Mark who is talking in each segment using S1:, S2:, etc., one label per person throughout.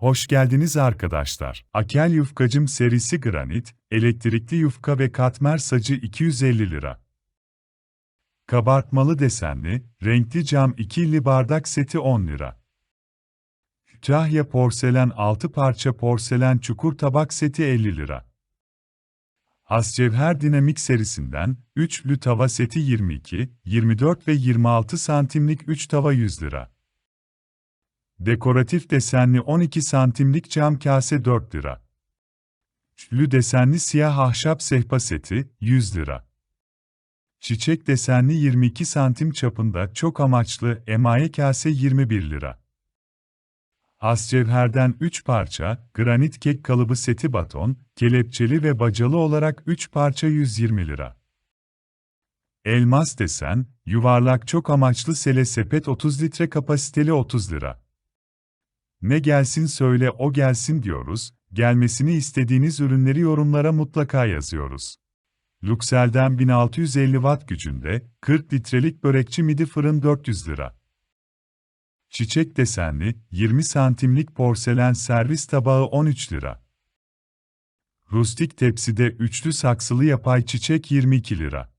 S1: Hoş geldiniz arkadaşlar. Akel Yufkacım serisi granit, elektrikli yufka ve katmer sacı 250 lira. Kabartmalı desenli, renkli cam ikili bardak seti 10 lira. Kütahya porselen 6 parça porselen çukur tabak seti 50 lira. Hascevher Dinamik serisinden, üçlü tava seti 22, 24 ve 26 santimlik 3 tava 100 lira. Dekoratif desenli 12 santimlik cam kase 4 lira. Üçlü desenli siyah ahşap sehpa seti 100 lira. Çiçek desenli 22 santim çapında çok amaçlı emaye kase 21 lira. Hascevher'den 3 parça, granit kek kalıbı seti baton, kelepçeli ve bacalı olarak 3 parça 120 lira. Elmas desen, yuvarlak çok amaçlı sele sepet 30 litre kapasiteli 30 lira. Ne gelsin söyle o gelsin diyoruz, gelmesini istediğiniz ürünleri yorumlara mutlaka yazıyoruz. Luxel'den 1650 watt gücünde, 40 litrelik börekçi midi fırın 400 lira. Çiçek desenli, 20 santimlik porselen servis tabağı 13 lira. Rustik tepside üçlü saksılı yapay çiçek 22 lira.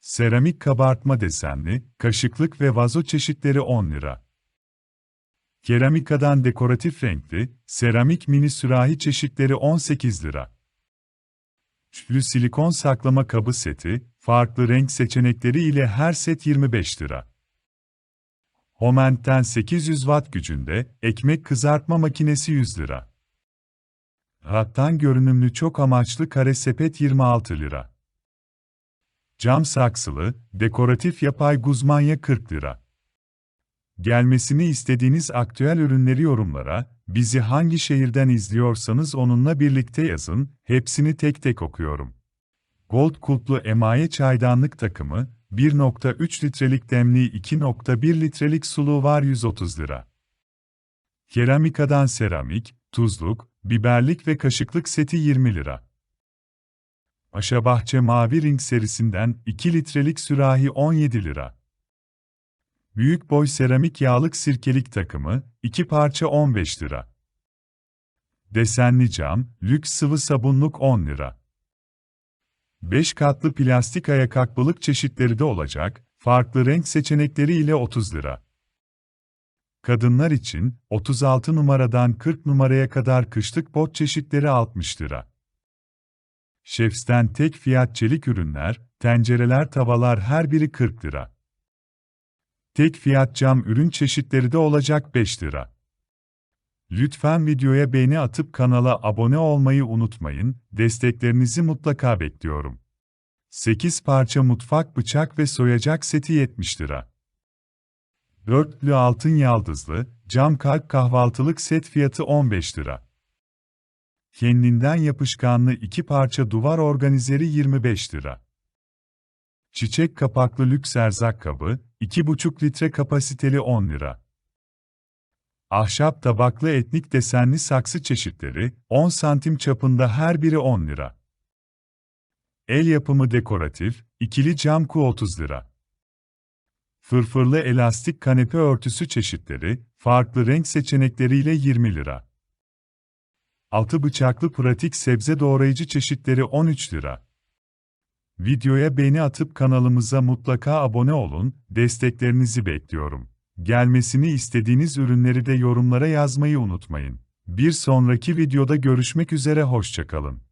S1: Seramik kabartma desenli, kaşıklık ve vazo çeşitleri 10 lira. Keramikadan dekoratif renkli, seramik mini sürahi çeşitleri 18 lira. Üçlü silikon saklama kabı seti, farklı renk seçenekleri ile her set 25 lira. Homent'ten 800 watt gücünde, ekmek kızartma makinesi 100 lira. Rattan görünümlü çok amaçlı kare sepet 26 lira. Cam saksılı, dekoratif yapay guzmanya 40 lira. Gelmesini istediğiniz aktüel ürünleri yorumlara, bizi hangi şehirden izliyorsanız onunla birlikte yazın, hepsini tek tek okuyorum. Gold kulplu emaye çaydanlık takımı, 1.3 litrelik demli 2.1 litrelik sulu var 130 lira. Keramikadan seramik, tuzluk, biberlik ve kaşıklık seti 20 lira. Aşabahçe Mavi Ring serisinden 2 litrelik sürahi 17 lira. Büyük boy seramik yağlık sirkelik takımı, 2 parça 15 lira. Desenli cam, lüks sıvı sabunluk 10 lira. 5 katlı plastik ayak akbalık çeşitleri de olacak, farklı renk seçenekleri ile 30 lira. Kadınlar için, 36 numaradan 40 numaraya kadar kışlık bot çeşitleri 60 lira. Şefsten tek fiyat çelik ürünler, tencereler tavalar her biri 40 lira. Tek fiyat cam ürün çeşitleri de olacak 5 lira. Lütfen videoya beğeni atıp kanala abone olmayı unutmayın, desteklerinizi mutlaka bekliyorum. 8 parça mutfak bıçak ve soyacak seti 70 lira. Dörtlü altın yaldızlı, cam kalp kahvaltılık set fiyatı 15 lira. Kendinden yapışkanlı 2 parça duvar organizeri 25 lira. Çiçek kapaklı lüks erzak kabı, 2,5 litre kapasiteli 10 lira. Ahşap tabaklı etnik desenli saksı çeşitleri, 10 santim çapında her biri 10 lira. El yapımı dekoratif, ikili cam ku 30 lira. Fırfırlı elastik kanepe örtüsü çeşitleri, farklı renk seçenekleriyle 20 lira. Altı bıçaklı pratik sebze doğrayıcı çeşitleri 13 lira. Videoya beğeni atıp kanalımıza mutlaka abone olun, desteklerinizi bekliyorum. Gelmesini istediğiniz ürünleri de yorumlara yazmayı unutmayın. Bir sonraki videoda görüşmek üzere hoşçakalın.